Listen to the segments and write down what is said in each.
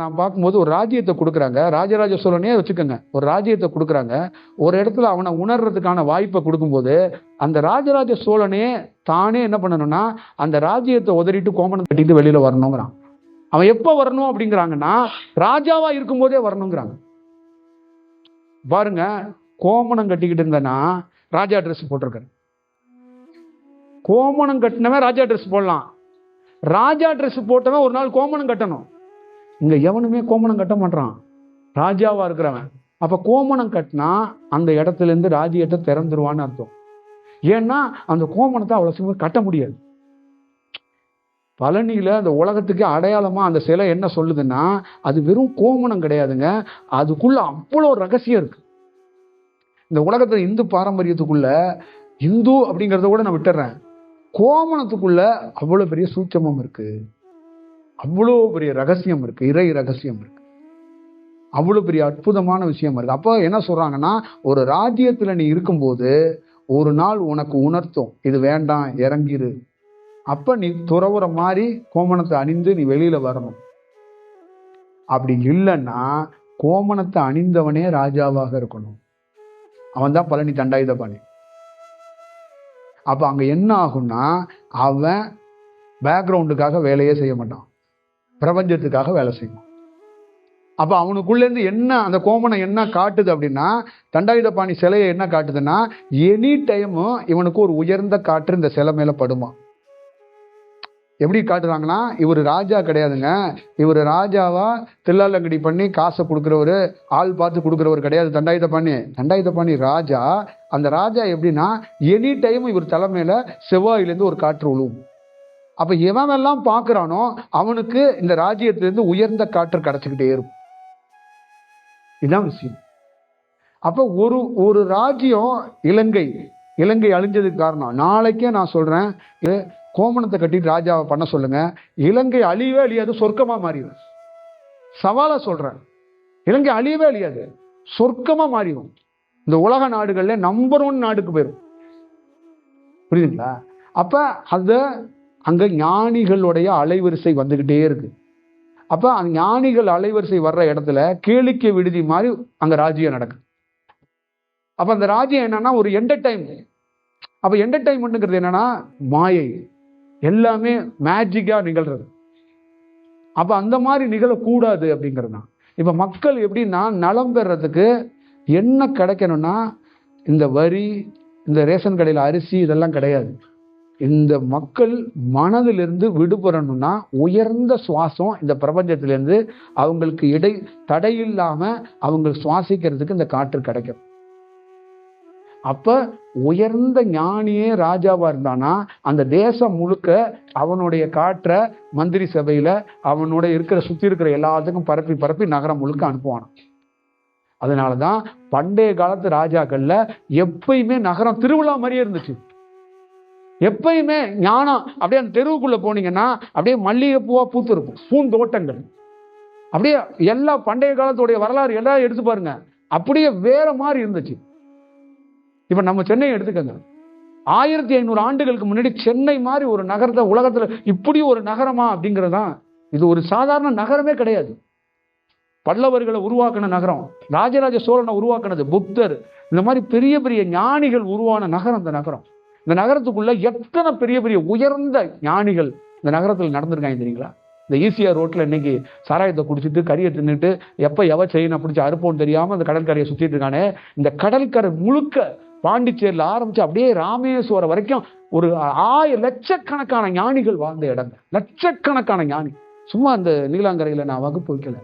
நான் பார்க்கும்போது ஒரு ராஜ்யத்தை கொடுக்குறாங்க. ராஜராஜ சோழனே வச்சுக்கோங்க. ஒரு ராஜ்யத்தை கொடுக்குறாங்க. ஒரு இடத்துல அவனை உணர்றதுக்கான வாய்ப்பை கொடுக்கும்போது அந்த ராஜராஜ சோழனே தானே என்ன பண்ணணும்னா அந்த ராஜ்யத்தை உதறிட்டு கோமணம் கட்டிட்டு வெளியில் வரணுங்கிறான். அவன் எப்போ வரணும் அப்படிங்கிறாங்கன்னா ராஜாவாக இருக்கும்போதே வரணுங்கிறாங்க. பாருங்க கோமணம் கட்டிக்கிட்டு இருந்தேன்னா ராஜா ட்ரெஸ் போட்டிருக்காரு. கோமணம் கட்டினவன் ராஜா ட்ரெஸ் போடலாம். ராஜா ட்ரெஸ் போட்டவன் ஒரு நாள் கோமணம் கட்டணும். இங்க எவனுமே கோமணம் கட்ட மாட்டான் ராஜாவா இருக்கிறவன். அப்ப கோமணம் கட்டினா அந்த இடத்துல இருந்து ராஜ்யத்தை திறந்துருவான்னு அர்த்தம். ஏன்னா அந்த கோமணத்தை அவ்வளவு சீக்கிரம் கட்ட முடியாது. பழனியில அந்த உலகத்துக்கு அடையாளமா அந்த சிலை என்ன சொல்லுதுன்னா அது வெறும் கோமணம் கிடையாதுங்க. அதுக்குள்ள அவ்வளோ ரகசியம் இருக்கு. இந்த உலகத்துல இந்து பாரம்பரியத்துக்குள்ள இந்து அப்படிங்கிறத கூட நான் விட்டுறேன். கோமணத்துக்குள்ள அவ்வளோ பெரிய சூட்சமம் இருக்குது அவ்வளோ பெரிய ரகசியம் இருக்குது இறை ரகசியம் இருக்குது அவ்வளோ பெரிய அற்புதமான விஷயம் இருக்குது அப்போ என்ன சொல்கிறாங்கன்னா ஒரு ராஜ்யத்தில் நீ இருக்கும்போது ஒரு நாள் உனக்கு உணர்த்தும். இது வேண்டாம் இறங்கிரு. அப்போ நீ துறவுற மாதிரி கோமணத்தை அணிந்து நீ வெளியில் வரணும். அப்படி இல்லைன்னா கோமணத்தை அணிந்தவனே ராஜாவாக இருக்கணும். அவன் தான் பழனி தண்டாயுதபாணி அப்போ அங்கே என்ன ஆகும்னா அவன் பேக்ரவுண்டுக்காக வேலையே செய்ய மாட்டான். பிரபஞ்சத்துக்காக வேலை செய்யும் அப்போ அவனுக்குள்ளேருந்து என்ன அந்த கோமனை என்ன காட்டுது அப்படின்னா தண்டாயுதபாணி சிலையை என்ன காட்டுதுன்னா எனி டைமும் இவனுக்கு ஒரு உயர்ந்த காற்று இந்த சிலை மேலே படுமா. எப்படி காட்டுறாங்கன்னா இவர் ராஜா கிடையாதுங்க. இவர் ராஜாவா தில்லாலங்கடி பண்ணி காசை கொடுக்குறவரு ஆள் பார்த்து கொடுக்குறவர் கிடையாது தண்டாயுதபாணி. தண்டாயுதபாணி ராஜா அந்த ராஜா எப்படின்னா எனி டைம் இவர் தலைமையில செவ்வாயிலேருந்து ஒரு காற்று உழுவும். அப்போ எவன் எல்லாம் பார்க்குறானோ அவனுக்கு இந்த ராஜ்யத்திலேருந்து உயர்ந்த காற்று கிடச்சிக்கிட்டே இருக்கும். இதுதான் விஷயம். அப்போ ஒரு ஒரு ராஜ்யம் இலங்கை இலங்கை அழிஞ்சதுக்கு காரணம். நாளைக்கே நான் சொல்கிறேன் இது கோமணத்தை கட்டிட்டு ராஜாவை பண்ண சொல்லுங்கள் இலங்கை அழியவே அழியாது சொர்க்கமாக மாறிடும். சவாலாக சொல்கிறேன் இலங்கை அழியவே அழியாது சொர்க்கமாக மாறிடும். இந்த உலக நாடுகளில் நம்பர் ஒன் நாடுக்கு போயிடும் புரியுதுங்களா? அப்போ அதை அங்கே ஞானிகளுடைய அலைவரிசை வந்துக்கிட்டே இருக்கு. அப்போ அந்த ஞானிகள் அலைவரிசை வர்ற இடத்துல கேளிக்கை விடுதி மாதிரி அங்கே ராஜ்யம் நடக்குது. அப்போ அந்த ராஜ்யம் என்னன்னா ஒரு என்டர்டைன்மெண்ட் அப்போ என்டர்டைன்மெண்ட்ங்கிறது என்னன்னா மாயை. எல்லாமே மேஜிக்காக நிகழ்றது. அப்போ அந்த மாதிரி நிகழக்கூடாது அப்படிங்கிறது தான். இப்போ மக்கள் எப்படின்னா நலம் பெறதுக்கு என்ன கிடைக்கணும்னா இந்த வரி இந்த ரேஷன் கடையில் அரிசி இதெல்லாம் கிடையாது. இந்த மக்கள் மனதிலிருந்து விடுபடணும்னா உயர்ந்த சுவாசம் இந்த பிரபஞ்சத்திலேருந்து அவங்களுக்கு இடை தடையில்லாமல் அவங்க சுவாசிக்கிறதுக்கு இந்த காற்று கிடைக்கும். அப்போ உயர்ந்த ஞானியே ராஜாவாக இருந்தானா அந்த தேசம் முழுக்க அவனுடைய காற்றை மந்திரி சபையில் அவனுடைய இருக்கிற சுற்றி இருக்கிற எல்லாத்துக்கும் பரப்பி பரப்பி நகரம் முழுக்க அனுப்புவான்? அதனாலதான் பண்டைய காலத்து ராஜாக்களில் எப்பயுமே நகரம் திருவிழா மாதிரியே இருந்துச்சு. எப்பயுமே ஞானம் அப்படியே அந்த தெருவுக்குள்ளே போனீங்கன்னா அப்படியே மல்லிகைப்பூவாக பூத்திருக்கும். பூந்தோட்டங்கள். அப்படியே எல்லா பண்டைய காலத்துடைய வரலாறு எல்லாம் எடுத்து பாருங்க. அப்படியே வேற மாதிரி இருந்துச்சு. இப்போ நம்ம சென்னையை எடுத்துக்கோங்க. ஆயிரத்தி ஐநூறு ஆண்டுகளுக்கு முன்னாடி சென்னை மாதிரி ஒரு நகரத்தை உலகத்தில் இப்படி ஒரு நகரமா அப்படிங்கிறது தான் இது ஒரு சாதாரண நகரமே கிடையாது. பல்லவர்களை உருவாக்கின நகரம் ராஜராஜ சோழனை உருவாக்கினது புத்தர். இந்த மாதிரி பெரிய பெரிய ஞானிகள் உருவான நகரம் அந்த நகரம். இந்த நகரத்துக்குள்ள எத்தனை பெரிய பெரிய உயர்ந்த ஞானிகள் இந்த நகரத்தில் நடந்திருக்காங்க தெரியுங்களா? இந்த ஈசிஆர் ரோட்டில் இன்னைக்கு சாராயத்தை குடிச்சிட்டு கறியை தின்னுட்டு எப்போ எவ செய்யணும் பிடிச்சி அறுப்போம்னு தெரியாமல் அந்த கடற்கரையை சுற்றிட்டு இருக்கானே இந்த கடற்கரை முழுக்க பாண்டிச்சேரியில் ஆரம்பித்து அப்படியே ராமேஸ்வரம் வரைக்கும் ஒரு ஆய லட்சக்கணக்கான ஞானிகள் வாழ்ந்த இடங்க. லட்சக்கணக்கான ஞானி. சும்மா அந்த நீலாங்கரையில் நான் வகுப்பு வைக்கல.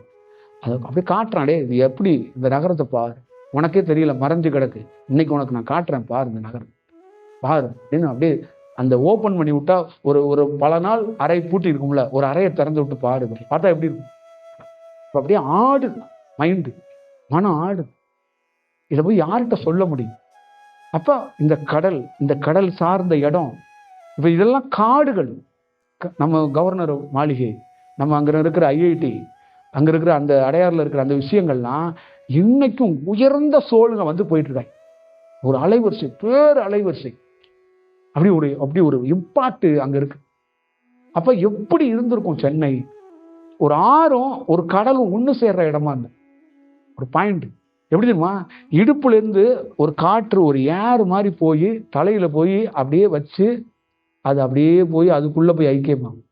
அதை அப்படியே காட்டுறான் இது எப்படி இந்த நகரத்தை பாரு? உனக்கே தெரியல மறைஞ்சு கிடக்கு. இன்னைக்கு உனக்கு நான் காட்டுறேன் பாரு இந்த நகரம். பாரு அப்படின்னு அப்படியே அந்த ஓப்பன் பண்ணி விட்டா ஒரு ஒரு பல நாள் அறை பூட்டி இருக்கும்ல ஒரு அறையை திறந்து விட்டு பாரு பார்த்தா எப்படி இருக்கும்? இப்போ அப்படியே ஆடு மைண்டு மனம் ஆடு. இதை போய் யார்கிட்ட சொல்ல முடியும்? அப்போ இந்த கடல் இந்த கடல் சார்ந்த இடம் இப்போ இதெல்லாம் காடுகள். க- நம்ம கவர்னர் மாளிகை நம்ம அங்கே இருக்கிற ஐஐடி அங்கே இருக்கிற அந்த அடையாறில் இருக்கிற அந்த விஷயங்கள்லாம் இன்னைக்கும் உயர்ந்த சோழுங்க வந்து போயிட்டு இருக்காங்க ஒரு அலைவரிசை பேர் அலைவரிசை. அப்படி ஒரு அப்படி ஒரு இம்பாக்ட் அங்கே இருக்கு. அப்போ எப்படி இருந்திருக்கும் சென்னை? ஒரு ஆறும் ஒரு கடலும் ஒன்று சேர்ற இடமா இருந்தது. ஒரு பாயிண்ட் எப்படி தெரியுமா? இடுப்புலேருந்து ஒரு காற்று ஒரு ஏர் மாதிரி போய் தலையில் போய் அப்படியே வச்சு அது அப்படியே போய் அதுக்குள்ளே போய் ஐக்கியமாகும்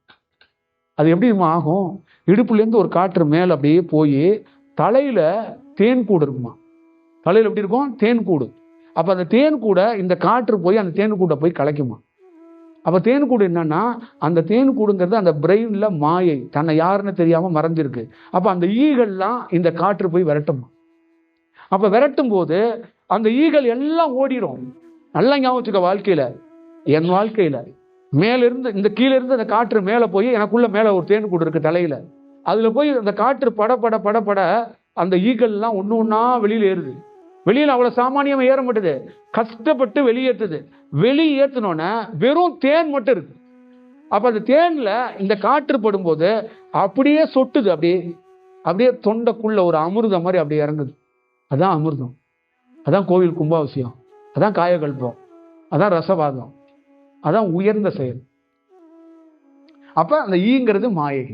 அது எப்படி ஆகும்? இடுப்புலேருந்து ஒரு காற்று மேலே அப்படியே போய் தலையில் தேன் கூடு இருக்குமா? தலையில் எப்படி இருக்கும்? தேன் கூடு. அப்போ அந்த தேன் கூட இந்த காற்று போய் அந்த தேன் கூட்டை போய் கலைக்குமா? அப்போ தேன் கூடு என்னன்னா அந்த தேன் கூடுங்கிறது அந்த பிரெயினில் மாயை. தன்னை யாருன்னு தெரியாமல் மறைஞ்சிருக்கு அப்போ அந்த ஈகள்லாம் இந்த காற்று போய் விரட்டுமா? அப்போ விரட்டும் போது அந்த ஈகள் எல்லாம் ஓடிடும் நல்லா ஞாபகம் வச்சுக்க வாழ்க்கையில். என் வாழ்க்கையில். மேலிருந்து இந்த கீழே இருந்து அந்த காற்று மேலே போய் எனக்குள்ள மேலே ஒரு தேன் கூடு இருக்குது தலையில். அதில் போய் அந்த காற்று பட பட பட பட அந்த ஈகள்லாம் ஒன்று ஒன்றா வெளியில் ஏறுது. வெளியில் அவ்வளோ சாமானியம் ஏற மாட்டுது. கஷ்டப்பட்டு வெளியேற்றுது வெளியேற்றினோன்னே வெறும் தேன் மட்டும் இருக்கு. அப்போ அந்த தேனில் இந்த காற்று படும்போது அப்படியே சொட்டுது அப்படியே அப்படியே தொண்டைக்குள்ள ஒரு அமிர்தம் மாதிரி அப்படியே இறங்குது. அதான் அமிர்தம். அதான் கோவில் கும்பாவசியம் அதான் காயகல்பம். அதான் ரசவாதம் அதான் உயர்ந்த செயல். அப்போ அந்த ஈங்கிறது மாயை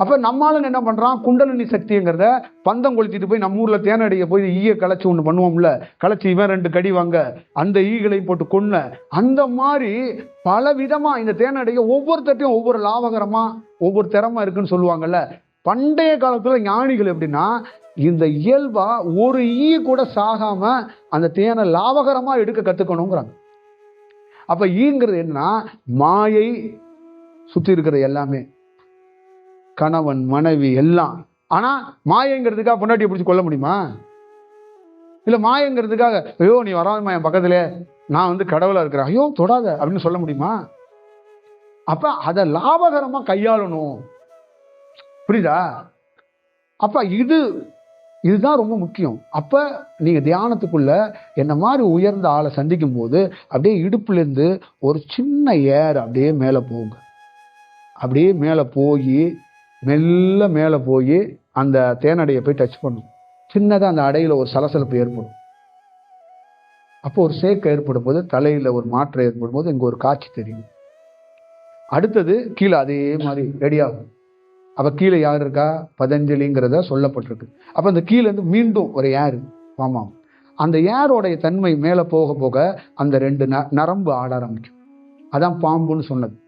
அப்போ நம்மளால என்ன பண்ணுறான் குண்டலினி சக்திங்கிறத பந்தம் கொளுத்திட்டு போய் நம்ம ஊர்ல தேனடிய போய் ஈய களைச்சு ஒன்று பண்ணுவோம்ல. களைச்சு இவன் ரெண்டு கடி வாங்க. அந்த ஈகளை போட்டு கொன்ன. அந்த மாதிரி பல விதமாக இந்த அடைய ஒவ்வொருத்தட்டையும் ஒவ்வொரு லாபகரமாக ஒவ்வொரு திறமா இருக்குன்னு சொல்லுவாங்கல்ல. பண்டைய காலத்தில் ஞானிகள் எப்படின்னா இந்த இயல்பா ஒரு ஈ கூட சாகாம அந்த தேனை லாபகரமாக எடுக்க கற்றுக்கணுங்கிறாங்க அப்போ ஈங்கிறது என்ன மாயை சுற்றி இருக்கிற எல்லாமே. கணவன் மனைவி எல்லாம். ஆனா மாயங்கிறதுக்காக பொண்டாட்டியை பிடிச்சி கொல்ல முடியுமா? இல்ல மாயங்கிறதுக்காக ஐயோ நீ வராதமா என் பக்கத்துல. நான் வந்து கடவுளா இருக்கிறேன். ஐயோ தொடாத அப்படின்னு சொல்ல முடியுமா? அப்ப அதை லாபகரமா கையாளணும். புரியுதா? அப்ப இது இதுதான் ரொம்ப முக்கியம். அப்ப நீங்க தியானத்துக்குள்ள என்ன மாதிரி உயர்ந்த ஆளை சந்திக்கும் போது அப்படியே இடுப்புல இருந்து ஒரு சின்ன ஏர் அப்படியே மேல போங்க அப்படியே மேல போய் மெல்ல மேலே போய் அந்த தேனடையை போய் டச் பண்ணும். சின்னதாக அந்த அடையில் ஒரு சலசலப்பு ஏற்படும். அப்போ ஒரு சேக்கை ஏற்படும் போது தலையில் ஒரு மாற்றம் ஏற்படும் போது இங்கே ஒரு காட்சி தெரியும். அடுத்தது கீழே அதே மாதிரி ரெடியாகும் அப்போ கீழே யார் இருக்கா? பதஞ்சலிங்கிறத சொல்லப்பட்டிருக்கு. அப்போ அந்த கீழே இருந்து மீண்டும் ஒரு ஏர் ஆமாம் அந்த ஏரோடைய தன்மை மேலே போக போக அந்த ரெண்டு ந- நரம்பு ஆட ஆரம்பிக்கும். அதான் பாம்புன்னு சொன்னது.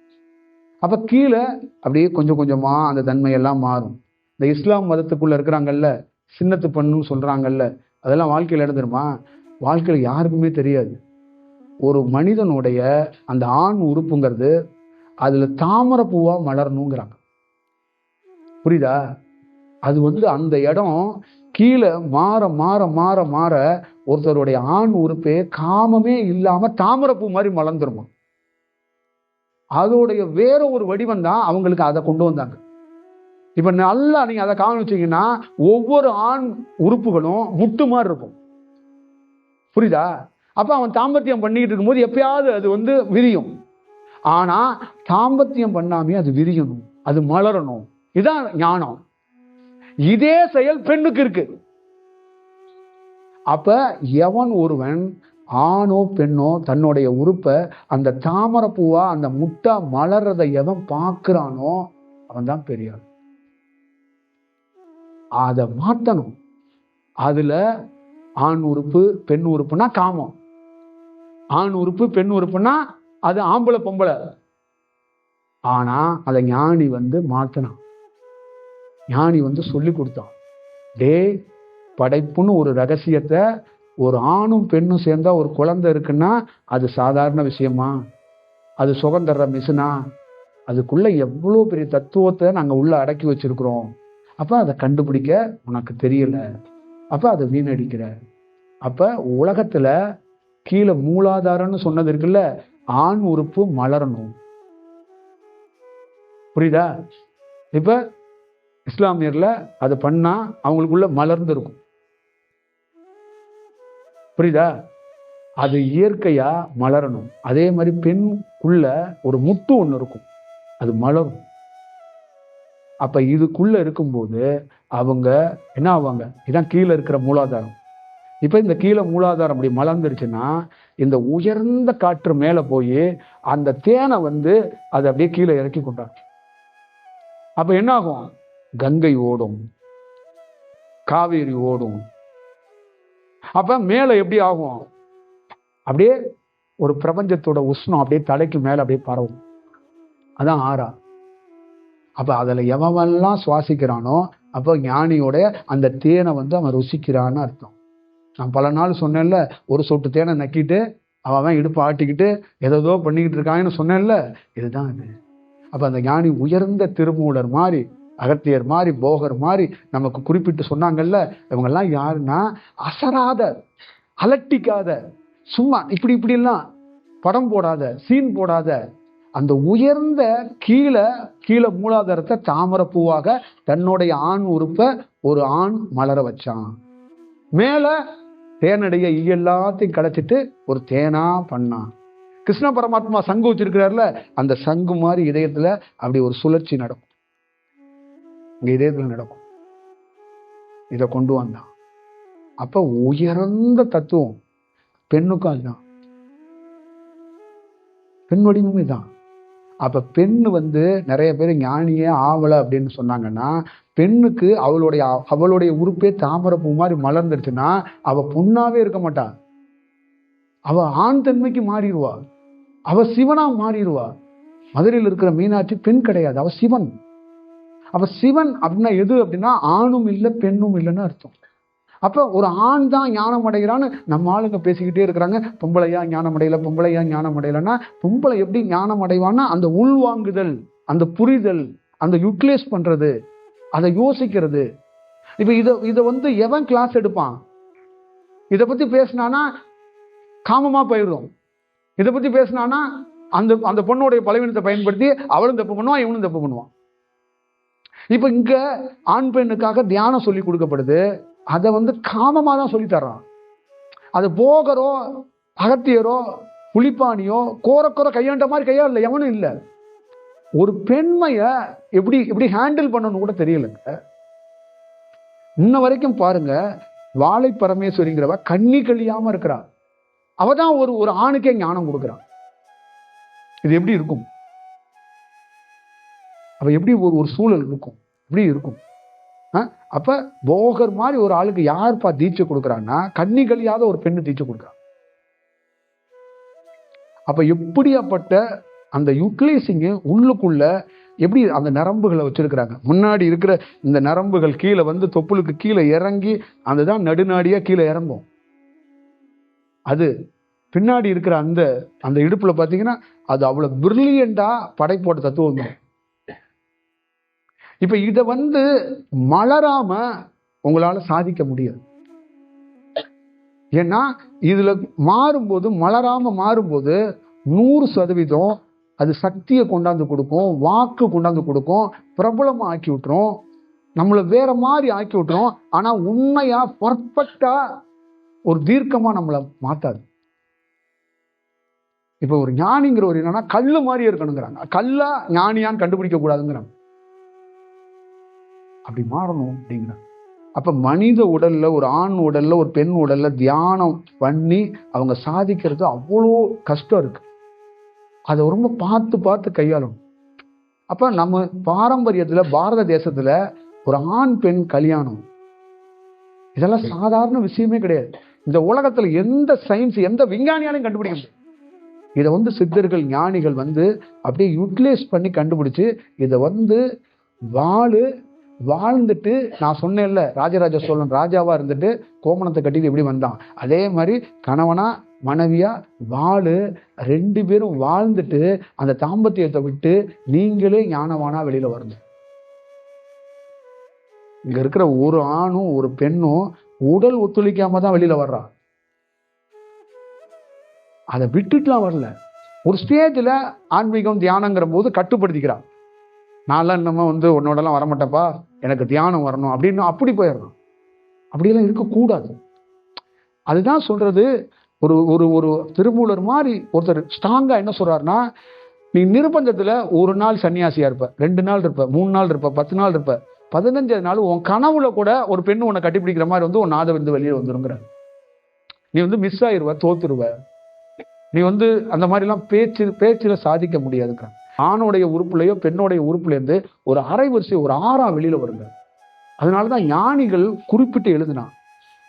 அப்போ கீழே அப்படியே கொஞ்சம் கொஞ்சமாக அந்த தன்மையெல்லாம் மாறும். இந்த இஸ்லாம் மதத்துக்குள்ளே இருக்கிறாங்கல்ல சின்னத்து பண்ணுன்னு சொல்கிறாங்கல்ல அதெல்லாம் வாழ்க்கையில் எழுந்துருமா வாழ்க்கையில் யாருக்குமே தெரியாது. ஒரு மனிதனுடைய அந்த ஆண் உறுப்புங்கிறது அதில் தாமரை பூவாக மலரணுங்கிறாங்க. புரியுதா? அது வந்து அந்த இடம் கீழே மாற மாற மாற மாற ஒருத்தருடைய ஆண் உறுப்பே காமமே இல்லாமல் தாமரைப்பூ மாதிரி மலர்ந்துருமா? அதோடைய வேற ஒரு வடிவம் தான் அவங்களுக்கு அதை கொண்டு வந்தாங்க. இப்ப நல்லா நீங்க அதை கவனிச்சீங்கன்னா ஒவ்வொரு ஆண் உறுப்புகளும் முட்டு மாதிரி இருக்கும். புரியுதா? அப்ப அவன் தாம்பத்தியம் பண்ணிக்கிட்டு இருக்கும்போது எப்பயாவது அது வந்து விரியும். ஆனா தாம்பத்தியம் பண்ணாமே அது விரியணும் அது மலரணும். இதான் ஞானம். இதே செயல் பெண்ணுக்கு இருக்கு. அப்ப எவன் ஒருவன் ஆணோ பெண்ணோ தன்னுடைய உறுப்பை அந்த தாமரை பூவா அந்த முட்டா மலர்றதை எவன் பார்க்கிறானோ அவன் தான் பெரியாள் அதை மாத்தணும். அதுல ஆண் உறுப்பு பெண் உறுப்புனா காமம். ஆண் உறுப்பு பெண் உறுப்புனா அது ஆம்பளை பொம்பளை. ஆனா அதை ஞானி வந்து மாற்றினான் ஞானி வந்து சொல்லி கொடுத்தான். டே படைப்புன்னு ஒரு ரகசியத்தை ஒரு ஆணும் பெண்ணும் சேர்ந்தா ஒரு குழந்தை இருக்குன்னா அது சாதாரண விஷயமா? அது சுகந்தர்ற மிஷினா? அதுக்குள்ள எவ்வளோ பெரிய தத்துவத்தை நாங்கள் உள்ள அடக்கி வச்சிருக்கிறோம்? அப்போ அதை கண்டுபிடிக்க உனக்கு தெரியல. அப்போ அதை வீணடிக்கிற. அப்போ உலகத்தில் கீழே மூலாதாரம்னு சொன்னது இருக்குல்ல ஆண் உறுப்பு மலரணும். புரியுதா? இப்போ இஸ்லாமியரில் அது பண்ணால் அவங்களுக்குள்ள மலர்ந்து இருக்கும் புரியுதா? அது இயற்கையாக மலரணும். அதே மாதிரி பெண்குள்ள ஒரு முட்டு ஒன்று இருக்கும். அது மலரும். அப்போ இதுக்குள்ளே இருக்கும்போது அவங்க என்ன ஆவாங்க? இதான் கீழே இருக்கிற மூலாதாரம். இப்போ இந்த கீழே மூலாதாரம் அப்படி மலர்ந்துருச்சுன்னா இந்த உயர்ந்த காற்று மேலே போய் அந்த தேனை வந்து அதை அப்படியே கீழே இறக்கி கொண்டாங்க. அப்போ என்ன ஆகும்? கங்கை ஓடும். காவேரி ஓடும். அப்போ மேலே எப்படி ஆகும்? அப்படியே ஒரு பிரபஞ்சத்தோட உஷ்ணம் அப்படியே தலைக்கு மேலே அப்படியே பரவும். அதான் ஆறா. அப்போ அதில் எவன்லாம் சுவாசிக்கிறானோ அப்போ ஞானியோட அந்த தேனை வந்து அவன் ருசிக்கிறான்னு அர்த்தம். நான் பல நாள் சொன்னேன்ல ஒரு சொட்டு தேனை நக்கிட்டு அவன் அவன் இடுப்பு ஆட்டிக்கிட்டு ஏதோ பண்ணிக்கிட்டு இருக்கான்னு சொன்னேன்ல இதுதான் இது. அப்போ அந்த ஞானி உயர்ந்த திருமூலர் மாதிரி அகத்தியர் மாதிரி போகர் மாதிரி நமக்கு குறிப்பிட்டு சொன்னாங்கல்ல இவங்கெல்லாம் யாருன்னா அசராத அலட்டிக்காத சும்மா இப்படி இப்படிலாம் படம் போடாத சீன் போடாத அந்த உயர்ந்த கீழே கீழே மூலாதாரத்தை தாமரை பூவாக தன்னுடைய ஆண் உறுப்பை ஒரு ஆண் மலர வச்சான். மேலே தேனடைய ஈ எல்லாத்தையும் கடைச்சிட்டு ஒரு தேனா பண்ணான். கிருஷ்ண பரமாத்மா சங்கு வச்சிருக்கிறார்ல அந்த சங்கு மாதிரி இதயத்துல அப்படி ஒரு சுழற்சி நடக்கும். இங்கே இதயத்தில் நடக்கும். இதை கொண்டு வந்தான் அப்போ உயர்ந்த தத்துவம். பெண்ணுக்கும் அதுதான். பெண் வடிவமே தான். அப்போ பெண் வந்து நிறைய பேர் ஞானியே ஆவலை அப்படின்னு சொன்னாங்கன்னா பெண்ணுக்கு அவளுடைய அவளுடைய உறுப்பே தாமரைப்பூ மாதிரி மலர்ந்துடுச்சுன்னா அவள் பொண்ணாவே இருக்க மாட்டா. அவள் ஆண் தன்மைக்கு மாறிடுவா. அவள் சிவனாக மாறிடுவா. மதுரையில் இருக்கிற மீனாட்சி பெண் கிடையாது. அவள் சிவன். அப்போ சிவன் அப்படின்னா எது அப்படின்னா ஆணும் இல்லை பெண்ணும் இல்லைன்னு அர்த்தம். அப்போ ஒரு ஆண் தான் ஞானம் அடைகிறான்னு நம்ம ஆளுங்க பேசிக்கிட்டே இருக்கிறாங்க. பொம்பளையா ஞானம் அடையலை பொம்பளையா ஞானம் அடையலைன்னா பொம்பளை எப்படி ஞானம் அடைவான்னா அந்த உள்வாங்குதல் அந்த புரிதல் அந்த யூட்டிலைஸ் பண்ணுறது அதை யோசிக்கிறது. இப்போ இதை இதை வந்து எவன் கிளாஸ் எடுப்பான்? இதை பற்றி பேசினானா காமமாக போயிடும். இதை பற்றி பேசினானா அந்த அந்த பொண்ணுடைய பலவீனத்தை பயன்படுத்தி அவளும் தப்பு பண்ணுவான் இவனும் தப்பு பண்ணுவான். இப்போ இங்கே ஆண் பெண்ணுக்காக தியானம் சொல்லி கொடுக்கப்படுது. அதை வந்து காமமாக தான் சொல்லித்தர்றான் அது போகரோ அகத்தியரோ புலிப்பானியோ கோரக்கோர கையாண்ட மாதிரி கையாளல எவனும் இல்லை. ஒரு பெண்மையை எப்படி எப்படி ஹேண்டில் பண்ணணும் கூட தெரியலங்க. இன்ன வரைக்கும் பாருங்க வாழை பரமேஸ்வரிங்கிறவ கண்ணி கழியாம இருக்கிறா அவ தான் ஒரு ஒரு ஆணுக்கே ஞானம் கொடுக்குறான். இது எப்படி இருக்கும்? அப்போ எப்படி ஒரு ஒரு சூழல் இருக்கும்? எப்படி இருக்கும்? ஆ? போகர் மாதிரி ஒரு ஆளுக்கு யார்ப்பா தீட்சை கொடுக்குறான்னா கண்ணி கழியாத ஒரு பெண்ணு தீட்சை கொடுக்குறான் அப்போ எப்படியாப்பட்ட அந்த யூட்டிலைசிங்கு உள்ளுக்குள்ள எப்படி அந்த நரம்புகளை வச்சிருக்கிறாங்க? முன்னாடி இருக்கிற இந்த நரம்புகள் கீழே வந்து தொப்புளுக்கு கீழே இறங்கி அதுதான் நடுநாடியாக கீழே இறங்கும். அது பின்னாடி இருக்கிற அந்த அந்த இடுப்பில் பார்த்தீங்கன்னா அது அவ்வளோ பிரில்லியண்டா படைப்போட்ட தத்துவம் தான். இப்ப இத வந்து மலராம உங்களால சாதிக்க முடியாது. ஏன்னா இதுல மாறும்போது மலராம மாறும்போது நூறு சதவீதம் அது சக்தியை கொண்டாந்து கொடுக்கும் வாக்கு கொண்டாந்து கொடுக்கும் பிரபலமா ஆக்கி விட்டுரும். நம்மளை வேற மாதிரி ஆக்கி விட்டுரும். ஆனா உண்மையா பர்ஃபெக்டா ஒரு தீர்க்கமா நம்மளை மாத்தாது. இப்ப ஒரு ஞானிங்கிற ஒரு என்னன்னா கல்லு மாதிரி இருக்கணுங்கிறாங்க. கல்லா ஞானியான்னு கண்டுபிடிக்க கூடாதுங்கிறாங்க. அப்படி மாறணும் அப்படிங்கிறாங்க அப்ப மனித உடல்ல ஒரு ஆண் உடல்ல ஒரு பெண் உடல்ல தியானம் பண்ணி அவங்க சாதிக்கிறது அவ்வளோ கஷ்டம் இருக்கு. அதை ரொம்ப பார்த்து பார்த்து கையாளணும். அப்ப நம்ம பாரம்பரியத்துல பாரத தேசத்துல ஒரு ஆண் பெண் கல்யாணம். இதெல்லாம் சாதாரண விஷயமே கிடையாது. இந்த உலகத்துல எந்த சயின்ஸ் எந்த விஞ்ஞானியாலையும் கண்டுபிடிக்க முடியும் இதை வந்து சித்தர்கள் ஞானிகள் வந்து அப்படியே யூட்டிலைஸ் பண்ணி கண்டுபிடிச்சு இதை வந்து வாழு வாழ்ந்துட்டு நான் சொன்னேன்ல ராஜராஜ சோழன் ராஜாவாக இருந்துட்டு கோமணத்தை கட்டிட்டு எப்படி வந்தான்? அதே மாதிரி கணவனா மனைவியா வாழு ரெண்டு பேரும் வாழ்ந்துட்டு அந்த தாம்பத்தியத்தை விட்டு நீங்களே ஞானவானா வெளியில வரணும். இங்க இருக்கிற ஒரு ஆணும் ஒரு பெண்ணும் உடல் ஒத்துழைக்காம தான் வெளியில வர்றா. அதை விட்டுட்டுலாம் வரல. ஒரு ஸ்டேஜில் ஆன்மீகம் தியானங்கிற போது கட்டுப்படுத்திக்கிறான் நான்லாம் இன்னமும் வந்து உன்னோடலாம் வரமாட்டேப்பா எனக்கு தியானம் வரணும் அப்படின்னு அப்படி போயிடணும் அப்படியெல்லாம் இருக்கக்கூடாது. அதுதான் சொல்றது ஒரு ஒரு ஒரு திருமூலர் மாதிரி ஒருத்தர் ஸ்ட்ராங்காக என்ன சொல்றாருன்னா நீ நிர்பந்தத்துல ஒரு நாள் சன்னியாசியா இருப்ப ரெண்டு நாள் இருப்ப மூணு நாள் இருப்ப பத்து நாள் இருப்ப பதினஞ்சாவது நாள் உன் கனவுல கூட ஒரு பெண்ணு உன்னை கட்டிப்பிடிக்கிற மாதிரி வந்து உன் நாதை வந்து வெளியே வந்துருங்கிற நீ வந்து மிஸ் ஆயிருவ தோத்துருவ. நீ வந்து அந்த மாதிரிலாம் பேச்சு பேச்சில் சாதிக்க முடியாதுக்கிறான் ஆணுடைய உறுப்புலையோ பெண்ணுடைய உறுப்புலேருந்து ஒரு அரை வரிசை ஒரு ஆறா வெளியில் வருங்க. அதனால தான் ஞானிகள் குறிப்பிட்டு எழுதினான்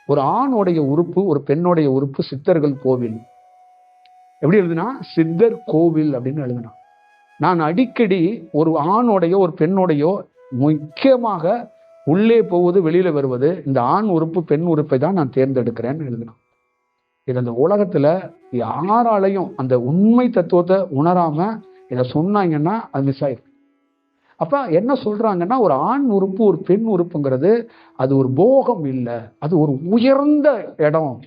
ஒரு ஆணுடைய உறுப்பு ஒரு பெண்ணுடைய உறுப்பு சித்தர்கள் கோவில். எப்படி எழுதுனா? சித்தர் கோவில் அப்படின்னு எழுதினான் நான் அடிக்கடி ஒரு ஆணோடையோ ஒரு பெண்ணோடையோ முக்கியமாக உள்ளே போவது வெளியில வருவது இந்த ஆண் உறுப்பு பெண் உறுப்பை தான் நான் தேர்ந்தெடுக்கிறேன்னு எழுதினான் இது அந்த உலகத்துல யாராலையும் அந்த உண்மை தத்துவத்தை உணராம இதை சொன்னாங்கன்னா அது மிஸ் ஆயிருக்கு. அப்போ என்ன சொல்கிறாங்கன்னா ஒரு ஆண் உறுப்பு ஒரு பெண் உறுப்புங்கிறது அது ஒரு போகம் இல்லை. அது ஒரு உயர்ந்த இடம்.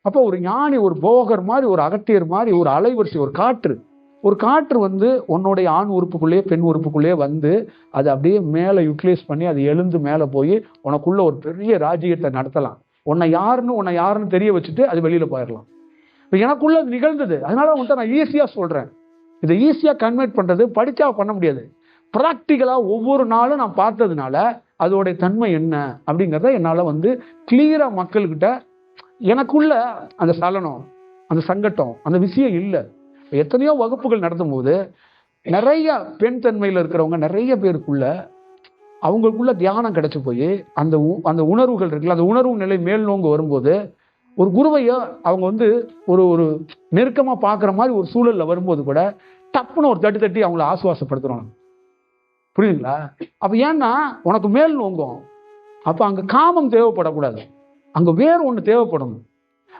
அப்போ ஒரு ஞானி ஒரு போகர் மாதிரி ஒரு அகட்டியர் மாதிரி ஒரு அலைவரிசை ஒரு காற்று. ஒரு காற்று வந்து உன்னுடைய ஆண் உறுப்புக்குள்ளேயே பெண் உறுப்புக்குள்ளேயே வந்து அது அப்படியே மேலே யூட்டிலைஸ் பண்ணி அது எழுந்து மேலே போய் உனக்குள்ள ஒரு பெரிய ராஜ்யத்தை நடத்தலாம். உன்னை யாருன்னு உன்னை யாருன்னு தெரிய வச்சுட்டு அது வெளியில் போயிடலாம் இப்போ எனக்குள்ள அது நிகழ்ந்தது. அதனால உன்கிட்ட நான் ஈஸியாக சொல்கிறேன் இதை ஈஸியாக கன்வெர்ட் பண்ணுறது படித்தா பண்ண முடியாது. ப்ராக்டிக்கலாக ஒவ்வொரு நாளும் நான் பார்த்ததுனால அதோடைய தன்மை என்ன அப்படிங்கிறத என்னால் வந்து கிளியராக மக்கள்கிட்ட எனக்குள்ள அந்த சலனம் அந்த சங்கட்டம் அந்த விஷயம் இல்லை. எத்தனையோ வகுப்புகள் நடத்தும் போது நிறைய பெண் தன்மையில் இருக்கிறவங்க நிறைய பேருக்குள்ள அவங்களுக்குள்ள தியானம் கிடச்சி போய் அந்த உ- அந்த உணர்வுகள் இருக்குல்ல அந்த உணர்வு நிலை மேல் நோங்க வரும்போது ஒரு குருவையோ அவங்க வந்து ஒரு ஒரு நெருக்கமாக பார்க்குற மாதிரி ஒரு சூழலில் வரும்போது கூட டப்புன்னு ஒரு தட்டி தட்டி அவங்கள ஆசுவாசப்படுத்துறாங்க. புரியுதுங்களா? அப்போ ஏன்னா உனக்கு மேல் நோங்கும். அப்போ அங்கே காமம் தேவைப்படக்கூடாது. அங்கே வேற ஒன்று தேவைப்படணும்.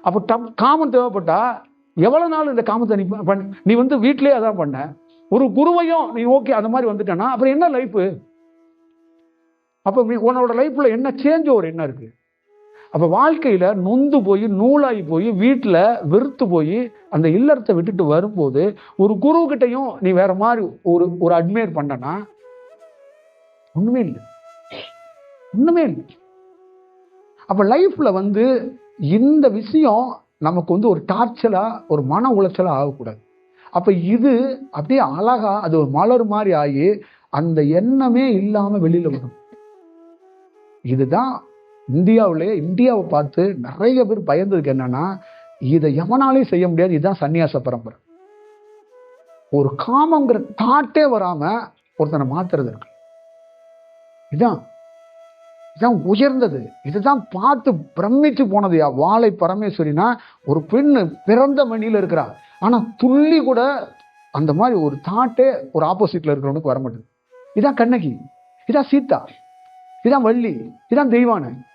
அப்போ டம் காமம் தேவைப்பட்டா எவ்வளோ நாள் இந்த காமத்தை நீ பண்ண நீ வந்து வீட்டிலேயே அதான் பண்ண. ஒரு குருவையும் நீ ஓகே அந்த மாதிரி வந்துட்டேன்னா அப்புறம் என்ன லைஃப் அப்போ நீ- உன்னோட லைஃப்பில் என்ன சேஞ்ச் ஒரு என்ன இருக்குது அப்போ வாழ்க்கையில் நொந்து போய் நூலாகி போய் வீட்டில் வெறுத்து போய் அந்த இல்லறத்தை விட்டுட்டு வரும்போது ஒரு குரு நீ வேற மாதிரி ஒரு ஒரு அட்மையர் பண்ணனா? ஒன்றுமே இல்லை. ஒன்றுமே இல்லை. அப்போ லைஃப்பில் வந்து இந்த விஷயம் நமக்கு வந்து ஒரு டார்ச்சலாக ஒரு மன உளைச்சலாக ஆகக்கூடாது. அப்போ இது அப்படியே அழகாக அது ஒரு மலர் மாதிரி ஆகி அந்த எண்ணமே இல்லாமல் வெளியில் வரும். இதுதான் இந்தியாவிலேயே இந்தியாவை பார்த்து நிறைய பேர் பயந்ததுக்கு என்னன்னா இதை எவனாலையும் செய்ய முடியாது இதுதான் சன்னியாச பரம்பரை. ஒரு காமங்கிற தாட்டே வராம ஒருத்தனை மாத்துறது இருக்கு. இதான். இதுதான் உயர்ந்தது. இதுதான் பார்த்து பிரமிச்சு போனது. யா வாழை பரமேஸ்வரினா ஒரு பெண் பிறந்த மணியில் இருக்கிறா. ஆனா துள்ளி கூட அந்த மாதிரி ஒரு தாட்டே ஒரு ஆப்போசிட்ல இருக்கிறவனுக்கு வர மாட்டேது இதான் கண்ணகி. இதான் சீதா. இதான் வள்ளி. இதான் தெய்வானை.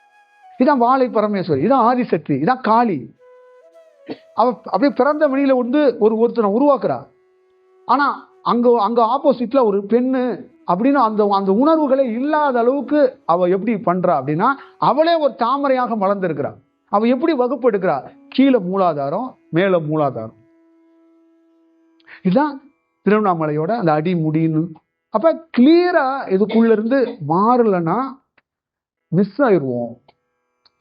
இதான் வாழை பரமேஸ்வரி இதான் ஆதிசக்தி இதான் காளி. அவ அப்படியே பிறந்த மணியில வந்து ஒரு ஒருத்தனை உருவாக்குறா. ஆனா அங்க அங்க ஆப்போசிட்ல ஒரு பெண்ணு அப்படின்னு அந்த அந்த உணர்வுகளே இல்லாத அளவுக்கு அவ எப்படி பண்றா அப்படின்னா அவளே ஒரு தாமரையாக மலர்ந்திருக்கிறா அவ எப்படி வகுப்பு எடுக்கிறா கீழே மூலாதாரம் மேல மூலாதாரம். இதுதான் திருவண்ணாமலையோட அந்த அடி முடின்னு. அப்ப கிளியரா இதுக்குள்ள இருந்து மாறலைன்னா மிஸ் ஆயிடுவோம்.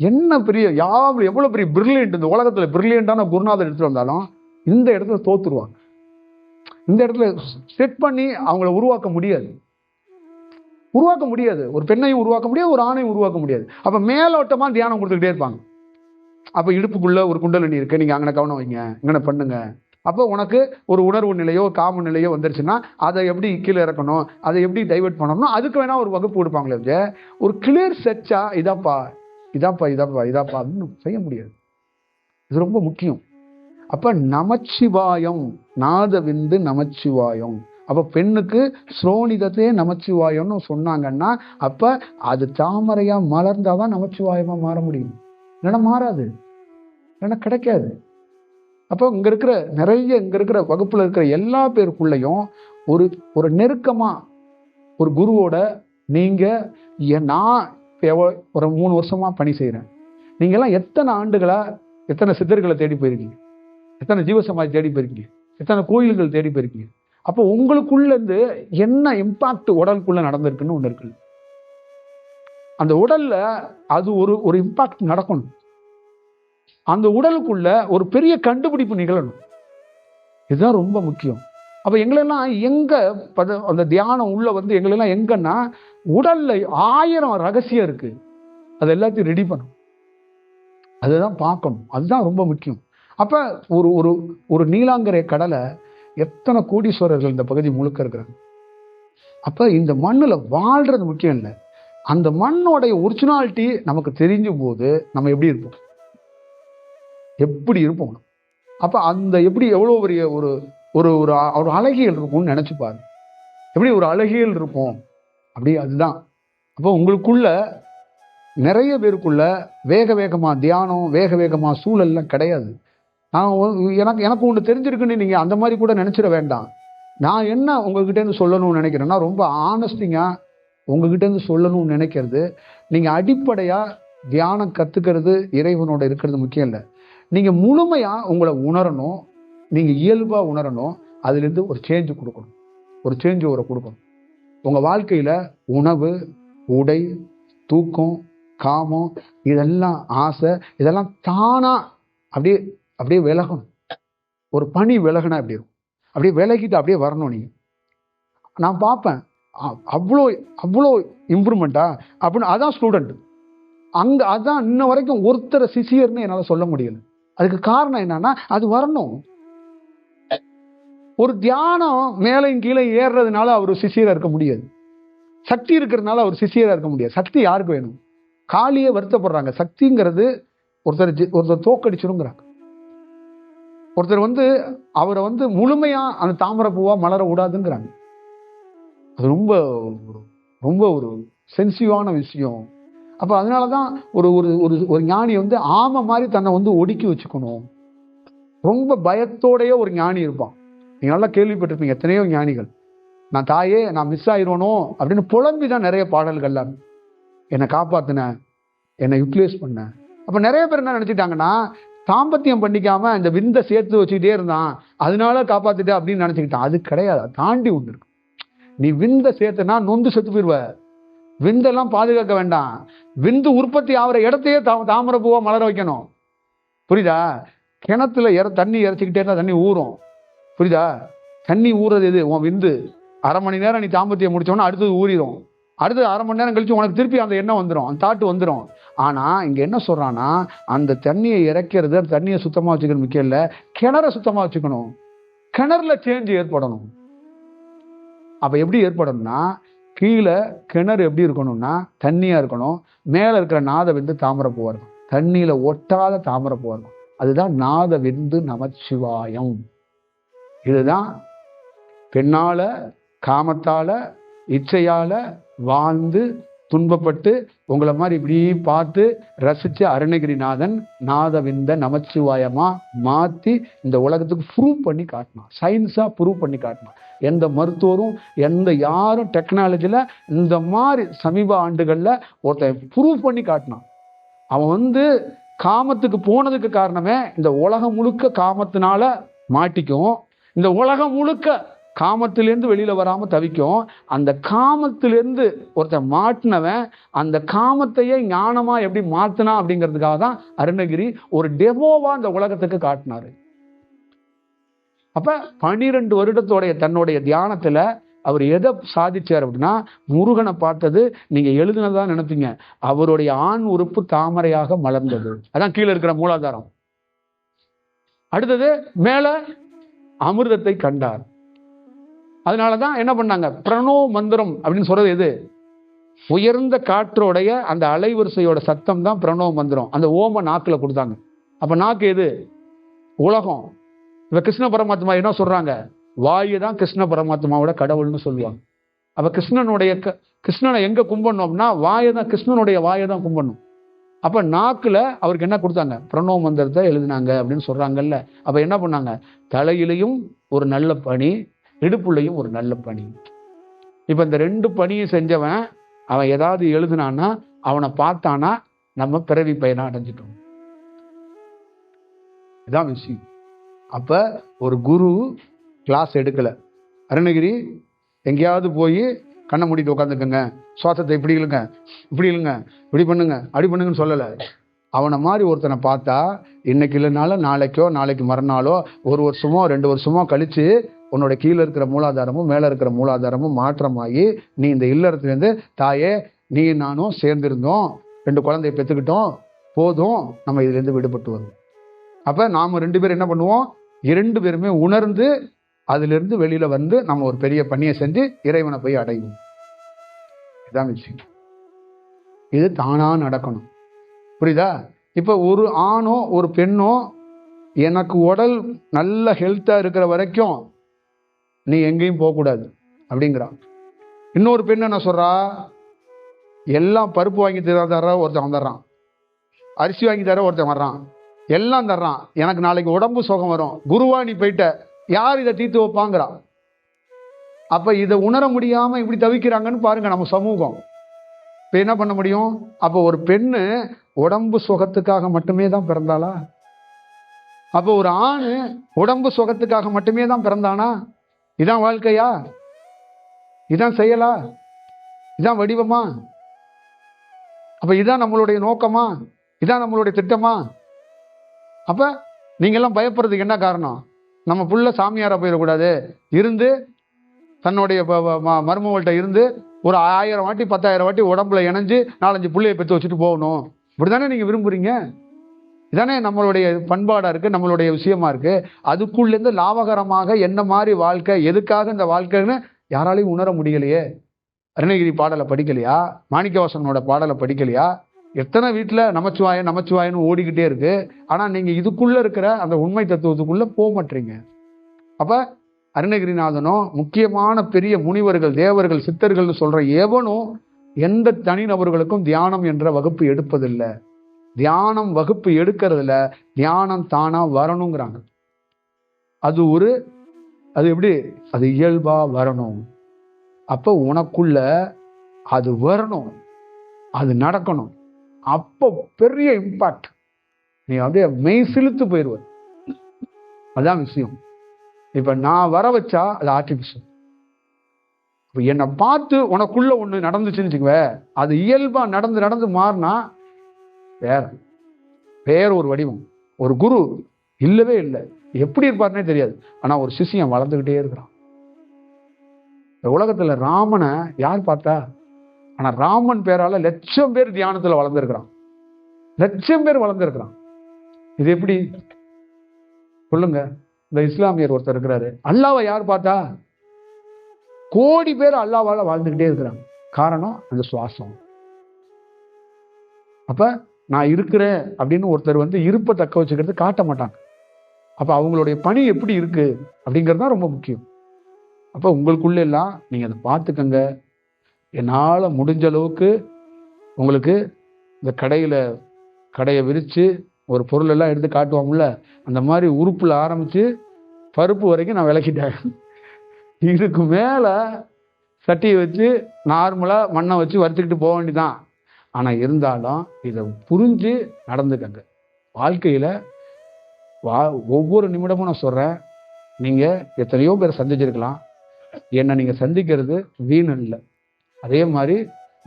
என்ன பெரிய யாவும் எவ்வளோ பெரிய பிரில்லியன்ட் இந்த உலகத்தில் பிரில்லியண்டான குருநாதர் எடுத்துட்டு வந்தாலும் இந்த இடத்துல தோத்துருவாங்க. இந்த இடத்துல செட் பண்ணி அவங்கள உருவாக்க முடியாது. உருவாக்க முடியாது. ஒரு பெண்ணையும் உருவாக்க முடியாது ஒரு ஆணையும் உருவாக்க முடியாது. அப்போ மேலோட்டமாக தியானம் கொடுத்துக்கிட்டே இருப்பாங்க. அப்போ இடுப்புக்குள்ளே ஒரு குண்டலினி இருக்கு நீங்கள் அங்கே கவனம் வைங்க இங்கே பண்ணுங்க. அப்போ உனக்கு ஒரு உணர்வு நிலையோ காம நிலையோ வந்துருச்சுன்னா அதை எப்படி கீழே இறக்கணும் அதை எப்படி டைவெர்ட் பண்ணணும் அதுக்கு வேணால் ஒரு வகுப்பு கொடுப்பாங்களே ஒரு கிளியர் செச்சா இதாப்பா இதாப்பா இதாப்பா இதாப்பா அப்படின்னு செய்ய முடியாது. இது ரொம்ப முக்கியம். அப்ப நமச்சிவாயம் நாதவிந்து நமச்சிவாயம். அப்ப பெண்ணுக்கு ஸ்ரோனிதத்தே நமச்சிவாயம்னு சொன்னாங்கன்னா அப்ப அது தாமரையா மலர்ந்தாதான் நமச்சிவாயமா மாற முடியும். இல்லைன்னா மாறாது. இல்லைன்னா கிடைக்காது. அப்போ இங்கே இருக்கிற நிறைய இங்கே இருக்கிற வகுப்பில் இருக்கிற எல்லா பேருக்குள்ளேயும் ஒரு ஒரு நெருக்கமாக ஒரு குருவோட நீங்கள் எ- நான் இப்போ எவ்வளோ ஒரு மூணு வருஷமா பணி செய்கிறேன் நீங்க எல்லாம் எத்தனை ஆண்டுகளா எத்தனை சித்தர்களை தேடி போயிருக்கீங்க? எத்தனை ஜீவசமாதி தேடி போயிருக்கீங்க? எத்தனை கோயில்கள் தேடி போயிருக்கீங்க? அப்போ உங்களுக்குள்ள இருந்து என்ன இம்பாக்ட் உடலுக்குள்ள நடந்திருக்குன்னு ஒன்று இருக்கு. அந்த உடல்ல அது ஒரு ஒரு இம்பாக்ட் நடக்கணும். அந்த உடலுக்குள்ள ஒரு பெரிய கண்டுபிடிப்பு நிகழணும். இதுதான் ரொம்ப முக்கியம். அப்போ எங்களெல்லாம் எங்க பத அந்த தியானம் உள்ளே வந்து எங்களெல்லாம் எங்கன்னா உடல்ல ஆயிரம் ரகசியம் இருக்கு. அது எல்லாத்தையும் ரெடி பண்ணும் அதுதான் பார்க்கணும். அதுதான் ரொம்ப முக்கியம். அப்ப ஒரு ஒரு ஒரு நீலாங்கரை கடலை எத்தனை கோடீஸ்வரர்கள் இந்த பகுதி முழுக்க இருக்கிறாங்க? அப்ப இந்த மண்ணுல வாழ்றது முக்கியம் இல்லை. அந்த மண்ணோடைய ஒரிஜினாலிட்டி நமக்கு தெரிஞ்சும் போது நம்ம எப்படி இருப்போம்? எப்படி இருப்போம்? அப்ப அந்த எப்படி எவ்வளோ பெரிய ஒரு ஒரு ஒரு ஒரு அழகியல் இருக்கும்னு நினைச்சு எப்படி ஒரு அழகியல் இருப்போம் அப்படி அதுதான். அப்போ உங்களுக்குள்ள நிறைய பேருக்குள்ள வேக வேகமாக தியானம் வேக வேகமாக சூழல்லாம் கிடையாது. நான் எனக்கு எனக்கு ஒன்று தெரிஞ்சிருக்குன்னு நீங்கள் அந்த மாதிரி கூட நினச்சிட வேண்டாம். நான் என்ன உங்ககிட்டேருந்து சொல்லணும்னு நினைக்கிறேன்னா ரொம்ப ஆனஸ்டிங்காக உங்ககிட்டேருந்து சொல்லணும்னு நினைக்கிறது. நீங்கள் அடிப்படையாக தியானம் கற்றுக்கிறது இறைவனோட இருக்கிறது முக்கியம் இல்லை. நீங்கள் முழுமையாக உங்களை உணரணும். நீங்கள் இயல்பாக உணரணும். அதுலேருந்து ஒரு சேஞ்சு கொடுக்கணும். ஒரு சேஞ்சு ஒரு கொடுக்கணும். உங்கள் வாழ்க்கையில் உணவு உடை தூக்கம் காமம் இதெல்லாம் ஆசை இதெல்லாம் தானாக அப்படியே அப்படியே விலகணும். ஒரு பனி விலகினா எப்படி இருக்கும்? அப்படியே விலகிட்டு அப்படியே வரணும் நீங்கள் நான் பார்ப்பேன் அவ்வளோ அவ்வளோ இம்ப்ரூவ்மெண்ட்டா அப்படின்னு அதான் ஸ்டூடெண்ட் அங்கே அதான் இன்ன வரைக்கும் ஒருத்தரை சிசியர்னு என்னால் சொல்ல முடியல. அதுக்கு காரணம் என்னன்னா அது வரணும். ஒரு தியானம் மேலையும் கீழே ஏறுறதுனால அவர் சிசியராக இருக்க முடியாது. சக்தி இருக்கிறதுனால அவர் சிசியராக இருக்க முடியாது. சக்தி யாருக்கு வேணும்? காளியே வருத்தப்படுறாங்க. சக்திங்கிறது ஒருத்தர் ஒருத்தர் தோக்கடிச்சிருங்கிறாங்க. ஒருத்தர் வந்து அவரை வந்து முழுமையாக அந்த தாமரை மலர விடாதுங்கிறாங்க. அது ரொம்ப ரொம்ப ஒரு சென்சிட்டிவான விஷயம். அப்போ அதனால தான் ஒரு ஒரு ஒரு ஒரு ஞானி வந்து ஆமை மாதிரி தன்னை வந்து ஒடுக்கி வச்சுக்கணும். ரொம்ப பயத்தோடையே ஒரு ஞானி இருப்பான். நீங்கள் நல்லா கேள்விப்பட்டிருப்பீங்க எத்தனையோ ஞானிகள். நான் தாயே நான் மிஸ் ஆயிடுவனோ அப்படின்னு புலம்பி தான் நிறைய பாடல்கள்லாம் என்னை காப்பாற்றின என்னை யூட்டிலைஸ் பண்ண. அப்போ நிறைய பேர் என்ன நினச்சிட்டாங்கன்னா தாம்பத்தியம் பண்ணிக்காம இந்த விந்த சேர்த்து வச்சுக்கிட்டே இருந்தான். அதனால காப்பாத்திட்ட அப்படின்னு நினச்சிக்கிட்டான். அது கிடையாது. தாண்டி ஒன்று இருக்கு. நீ விந்த சேர்த்தனா நொந்து செத்து போயிருவ. விந்தெல்லாம் பாதுகாக்க வேண்டாம். விந்து உற்பத்தி ஆகிற இடத்தையே தா தாமரை பூவா மலர வைக்கணும். புரியுதா? கிணத்துல இற தண்ணி இறைச்சிக்கிட்டே இருந்தால் தண்ணி ஊறும். புரியுதா? தண்ணி ஊறுறது எது? உன் விந்து. அரை மணி நேரம் நீ தாம்பத்தியம் முடிச்சோன்னா அடுத்தது ஊறிடும் அடுத்தது அரை மணி நேரம் கழிச்சு உனக்கு திருப்பி அந்த எண்ணம் வந்துடும் அந்த தாட்டு வந்துடும் ஆனா இங்க என்ன சொல்றான்னா அந்த தண்ணியை இறைக்கிறது அந்த தண்ணியை சுத்தமா வச்சுக்கணும் முக்கியம் இல்ல. கிணற சுத்தமா வச்சுக்கணும். கிணறுல சேஞ்ச் ஏற்படணும். அப்ப எப்படி ஏற்படணும்னா கீழே கிணறு எப்படி இருக்கணும்னா தண்ணியா இருக்கணும். மேல இருக்கிற நாத விந்து தாமரை பூவா இருக்கும். தண்ணியில ஒட்டாத தாமரை பூவா இருக்கும். அதுதான் நாத விந்து நமச்சிவாயம். இதுதான் பெண்ணால் காமத்தால் இச்சையால் வாழ்ந்து துன்பப்பட்டு உங்களை மாதிரி இப்படி பார்த்து ரசித்து அருணகிரிநாதன் நாதவிந்த நமச்சிவாயமாக மாற்றி இந்த உலகத்துக்கு ப்ரூவ் பண்ணி காட்டினான் சயின்ஸாக ப்ரூவ் பண்ணி காட்டினான் எந்த மருத்துவரும் எந்த யாரும் டெக்னாலஜியில் இந்த மாதிரி சமீப ஆண்டுகளில் ஒருத்தன் ப்ரூவ் பண்ணி காட்டினான் அவன் வந்து காமத்துக்கு போனதுக்கு காரணமே இந்த உலகம் முழுக்க காமத்தினால மாட்டிக்கும். இந்த உலகம் முழுக்க காமத்திலேருந்து வெளியில் வராமல் தவிக்கும். அந்த காமத்திலேருந்து ஒருத்தன் மாட்டினவன் அந்த காமத்தையே ஞானமாக எப்படி மாற்றினா அப்படிங்கிறதுக்காக தான் அருணகிரி ஒரு டெமோவாக அந்த உலகத்துக்கு காட்டினாரு. அப்போ பனிரெண்டு வருடத்தோடைய தன்னுடைய தியானத்தில் அவர் எதை சாதிச்சார் அப்படின்னா முருகனை பார்த்தது நீங்கள் எழுதுனதான் நினைப்பீங்க. அவருடைய ஆண் உறுப்பு தாமரையாக மலர்ந்தது. அதான் கீழே இருக்கிற மூலாதாரம். அடுத்தது மேலே அமிர்தத்தை கண்டார். அதனாலதான் என்ன பண்ணாங்க? பிரணோ மந்திரம் அப்படின்னு சொல்றது எது? உயர்ந்த காற்றோடைய அந்த அலைவரிசையோட சத்தம் தான் பிரணோ மந்திரம். அந்த ஓம நாக்கில் கொடுத்தாங்க. அப்போ நாக்கு எது? உலகம். இப்போ கிருஷ்ண பரமாத்மா என்ன சொல்கிறாங்க வாயு தான் கிருஷ்ண பரமாத்மாவோட கடவுள்னு சொல்லுவாங்க. அப்போ கிருஷ்ணனுடைய க- கிருஷ்ணனை எங்க கும்பிடணும்னா வாயை தான் கிருஷ்ணனுடைய வாயை தான் கும்பிடணும். அப்போ நாக்கில் அவருக்கு என்ன கொடுத்தாங்க? பிரணவ மந்திரத்தை எழுதினாங்க அப்படின்னு சொல்கிறாங்கல்ல அப்போ என்ன பண்ணாங்க? தலையிலையும் ஒரு நல்ல பணி இடுப்புலையும் ஒரு நல்ல பணி. இப்போ இந்த ரெண்டு பணியும் செஞ்சவன் அவன் ஏதாவது எழுதுனான்னா அவனை பார்த்தானா நம்ம பிறவி பயனை அடைஞ்சிட்டோம். இதான் விஷயம். அப்போ ஒரு குரு கிளாஸ் எடுக்கலை. அருணகிரி எங்கேயாவது போய் கண்ணை மூடிட்டு உட்காந்துக்கங்க சுவாசத்தை இப்படி இழுங்க இப்படி இழுங்க இப்படி பண்ணுங்க அப்படி பண்ணுங்கன்னு சொல்லலை. அவனை மாதிரி ஒருத்தனை பார்த்தா இன்னைக்கு இல்லைனாலும் நாளைக்கோ நாளைக்கு மறுநாளோ ஒரு வருஷமோ ரெண்டு வருஷமோ கழித்து உன்னோட கீழே இருக்கிற மூலாதாரமும் மேலே இருக்கிற மூலாதாரமும் மாற்றமாகி நீ இந்த இல்லறத்துலேருந்து தாயே நீ நானும் சேர்ந்திருந்தோம் ரெண்டு குழந்தைய பெற்றுக்கிட்டோம் போதும் நம்ம இதுலேருந்து விடுபட்டு வருவோம். அப்போ நாம் ரெண்டு பேரும் என்ன பண்ணுவோம்? இரண்டு பேருமே உணர்ந்து அதிலிருந்து வெளியில் வந்து நம்ம ஒரு பெரிய பணியை செஞ்சு இறைவனை போய் அடைவோம் இதான் விஷயம். இது தானாக நடக்கணும். புரியுதா? இப்போ ஒரு ஆணோ ஒரு பெண்ணோ எனக்கு உடல் நல்ல ஹெல்த்தாக இருக்கிற வரைக்கும் நீ எங்கேயும் போகக்கூடாது அப்படிங்கிறான் இன்னொரு பெண் என்ன சொல்கிறா எல்லாம் பருப்பு வாங்கி தர தர ஒருத்தன் வந்துடுறான் அரிசி வாங்கி தர ஒருத்தன் வர்றான். எல்லாம் தர்றான். எனக்கு நாளைக்கு உடம்பு சுகம் வரும். குருவா நீ போயிட்ட. யார் இதை தீர்த்து வைப்பாங்கிறா? அப்போ இதை உணர முடியாமல் இப்படி தவிக்கிறாங்கன்னு பாருங்கள் நம்ம சமூகம். இப்போ என்ன பண்ண முடியும்? அப்போ ஒரு பெண்ணு உடம்பு சுகத்துக்காக மட்டுமே தான் பிறந்தாளா? அப்போ ஒரு ஆண் உடம்பு சுகத்துக்காக மட்டுமே தான் பிறந்தானா? இதான் வாழ்க்கையா? இதான் செய்யலா இதான் வடிவமா? அப்போ இதான் நம்மளுடைய நோக்கமா? இதான் நம்மளுடைய திட்டமா? அப்போ நீங்கள்லாம் பயப்படுறதுக்கு என்ன காரணம்? நம்ம புள்ள சாமியாரை போயிடக்கூடாது. இருந்து தன்னுடைய ம- மருமகள்கிட்ட இருந்து ஒரு ஆயிரம் வாட்டி பத்தாயிரம் வாட்டி உடம்புல இணைஞ்சு நாலஞ்சு புள்ளைய பெற்று வச்சுட்டு போகணும். இப்படிதானே நீங்க விரும்புறீங்க? இதானே நம்மளுடைய பண்பாடா இருக்கு நம்மளுடைய விஷயமா இருக்கு. அதுக்குள்ளேருந்து லாபகரமாக என்ன மாதிரி வாழ்க்கை எதுக்காக இந்த வாழ்க்கைன்னு யாராலையும் உணர முடியலையே. அருணகிரி பாடலை படிக்கலையா? மாணிக்கவாசனோட பாடலை படிக்கலையா? எத்தனை வீட்டில் நமச்சிவாய நமச்சிவாயன்னு ஓடிக்கிட்டே இருக்கு. ஆனால் நீங்கள் இதுக்குள்ளே இருக்கிற அந்த உண்மை தத்துவத்துக்குள்ளே போக மாட்டீங்க. அப்போ அருணகிரிநாதனும் முக்கியமான பெரிய முனிவர்கள் தேவர்கள் சித்தர்கள்னு சொல்கிற எவனும் எந்த தனிநபர்களுக்கும் தியானம் என்ற வகுப்பு எடுப்பதில்லை. தியானம் வகுப்பு எடுக்கிறதுல தியானம் தானாக வரணுங்கிறாங்க. அது ஒரு அது எப்படி? அது இயல்பாக வரணும். அப்போ உனக்குள்ள அது வரணும். அது நடக்கணும். அப்போ பெரிய இம்பாக்ட் நீ அப்படியே மெய் சிலுத்து போயிடுவ அதான் விஷயம். இப்போ நான் வர வச்சா அது ஆர்டிஃபிஷியல் இப்போ என்னை பார்த்து உனக்குள்ள ஒன்று நடந்துச்சுன்னு வச்சுக்குவே அது இயல்பாக நடந்து நடந்து மாறினா வேற. வேற ஒரு வடிவம். ஒரு குரு இல்லவே இல்லை. எப்படி இருப்பாருன்னே தெரியாது. ஆனால் ஒரு சிஷியன் வளர்ந்துக்கிட்டே இருக்கிறான். இந்த ராமனை யார் பார்த்தா? ஆனால் ராமன் பேரால் லட்சம் பேர் தியானத்தில் வளர்ந்துருக்கிறான். லட்சம் பேர் வளர்ந்துருக்கிறான். இது எப்படி? சொல்லுங்க. இந்த இஸ்லாமியர் ஒருத்தர் இருக்கிறாரு. அல்லாவை யார் பார்த்தா? கோடி பேர் அல்லாவால் வாழ்ந்துக்கிட்டே இருக்கிறாங்க. காரணம் அந்த சுவாசம். அப்போ நான் இருக்கிறேன் அப்படின்னு ஒருத்தர் வந்து இருப்பை தக்க வச்சுக்கிறது காட்ட மாட்டாங்க. அப்போ அவங்களுடைய பணி எப்படி இருக்குது அப்படிங்கிறது தான் ரொம்ப முக்கியம். அப்போ உங்களுக்குள்ளே எல்லாம் நீங்கள் அதை பார்த்துக்கங்க. என்னால் முடிஞ்ச அளவுக்கு உங்களுக்கு இந்த கடையில் கடையை விரித்து ஒரு பொருள் எல்லாம் எடுத்து காட்டுவோம்ல அந்த மாதிரி உறுப்பில் ஆரம்பித்து பருப்பு வரைக்கும் நான் விளக்கிட்டேன். இதுக்கு மேலே சட்டியை வச்சு நார்மலாக மண்ணை வச்சு வறுத்துக்கிட்டு போக வேண்டிதான் ஆனால் இருந்தாலும் இதை புரிஞ்சு நடந்துக்கங்க. வாழ்க்கையில் வா ஒவ்வொரு நிமிடமும் நான் சொல்கிறேன் நீங்கள் எத்தனையோ பேரை சந்திச்சிருக்கலாம். என்னை நீங்கள் சந்திக்கிறது வீண் இல்லை அதே மாதிரி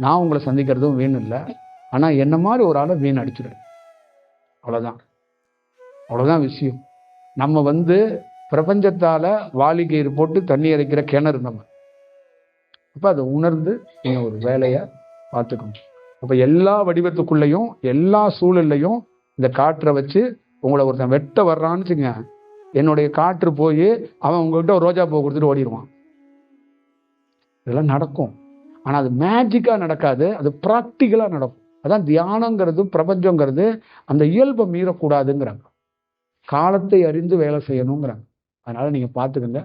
நான் உங்களை சந்திக்கிறதும் வீண் இல்லை. ஆனால் என்ன மாதிரி ஒரு ஆளை வீண் அடிச்சிடு அவ்வளோதான் அவ்வளோதான் விஷயம். நம்ம வந்து பிரபஞ்சத்தால் வாலிகயிறு போட்டு தண்ணி இறைக்கிற கிணறு நம்ம. அப்போ அதை உணர்ந்து நீங்கள் ஒரு வேலையை பார்த்துக்கணும். அப்போ எல்லா வடிவத்துக்குள்ளேயும் எல்லா சூழல்லையும் இந்த காற்றை வச்சு உங்களை ஒருத்தன் வெட்ட வர்றான்னு வச்சுங்க என்னுடைய காற்று போய் அவன் உங்கள்கிட்ட ஒரு ரோஜா பூ கொடுத்துட்டு ஓடிடுவான் இதெல்லாம் நடக்கும். ஆனால் அது மேஜிக்காக நடக்காது அது ப்ராக்டிக்கலாக நடக்கும். அதான் தியானங்கிறது பிரபஞ்சங்கிறது அந்த இயல்பை மீறக்கூடாதுங்கிறாங்க. காலத்தை அறிந்து வேலை செய்யணுங்கிறாங்க. அதனால் நீங்கள் பார்த்துக்குங்க.